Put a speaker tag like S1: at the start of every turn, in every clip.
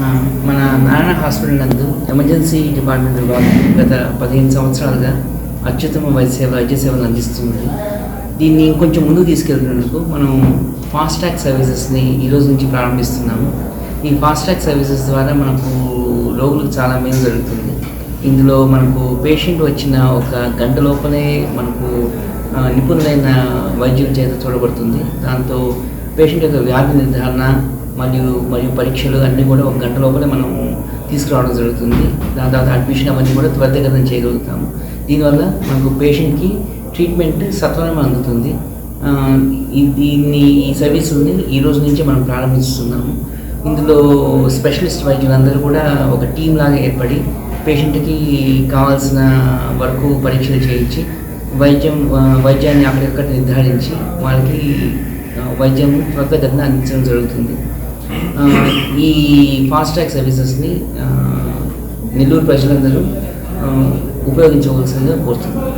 S1: మన నారాయణ హాస్పిటల్ నందు emergency department విభాగం గత పదిహేను సంవత్సరాలుగా అత్యుత్తమ వైద్య సేవ వైద్య సేవలు అందిస్తుంది దీన్ని ఇంకొంచెం ముందుకు తీసుకెళ్తున్నందుకు మనం ఫాస్ట్ ట్రాక్ సర్వీసెస్ని ఈరోజు నుంచి ప్రారంభిస్తున్నాము. ఈ ఫాస్ట్ ట్రాక్ సర్వీసెస్ ద్వారా మనకు రోగులకు చాలా మేలు జరుగుతుంది. ఇందులో మనకు పేషెంట్ వచ్చిన ఒక గంట లోపలే మనకు నిపుణులైన వైద్యుల చేత చూడబడుతుంది. దాంతో పేషెంట్ యొక్క వ్యాధి నిర్ధారణ మరియు మరియు పరీక్షలు అన్నీ కూడా ఒక గంట లోపలే మనం తీసుకురావడం జరుగుతుంది. దాని తర్వాత అడ్మిషన్ అవన్నీ కూడా త్వరితగతం చేయగలుగుతాము. దీనివల్ల మనకు పేషెంట్కి ట్రీట్మెంట్ సత్వరమే అందుతుంది. దీన్ని ఈ సర్వీసుని ఈ రోజు నుంచే మనం ప్రారంభిస్తున్నాము. ఇందులో స్పెషలిస్ట్ వైద్యులందరూ కూడా ఒక టీం లాగా ఏర్పడి పేషెంట్కి కావాల్సిన వరకు పరీక్షలు చేయించి వైద్యం వైద్యాన్ని అక్కడికక్కడ నిర్ధారించి వాళ్ళకి వైద్యం త్వరగతిన అందించడం జరుగుతుంది. ఈ ఫాస్ట్ ట్రాక్ సర్వీసెస్ని నెల్లూరు ప్రజలందరూ ఉపయోగించవలసిందిగా కోరుతున్నాను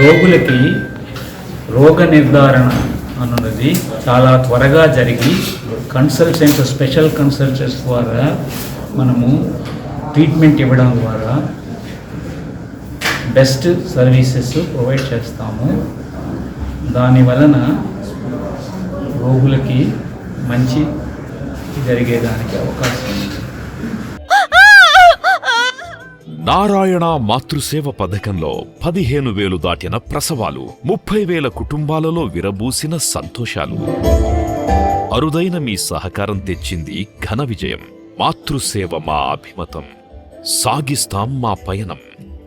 S2: రోగులకి రోగ నిర్ధారణ అన్నది చాలా త్వరగా జరిగి కన్సల్టెంట్స్ స్పెషల్ కన్సల్టెంట్స్ ద్వారా మనము ట్రీట్మెంట్ ఇవ్వడం ద్వారా బెస్ట్ సర్వీసెస్ ప్రొవైడ్ చేస్తాము. దాని వలన రోగులకి మంచి జరిగేదానికి అవకాశం ఉంది.
S3: నారాయణ మాతృసేవ పథకంలో పదిహేను వేలు దాటిన ప్రసవాలు ముప్పై వేల కుటుంబాలలో విరబూసిన సంతోషాలు. అరుదైన మీ సహకారం తెచ్చింది ఘన విజయం. మాతృసేవ మా అభిమతం. సాగిస్తాం మా పయనం.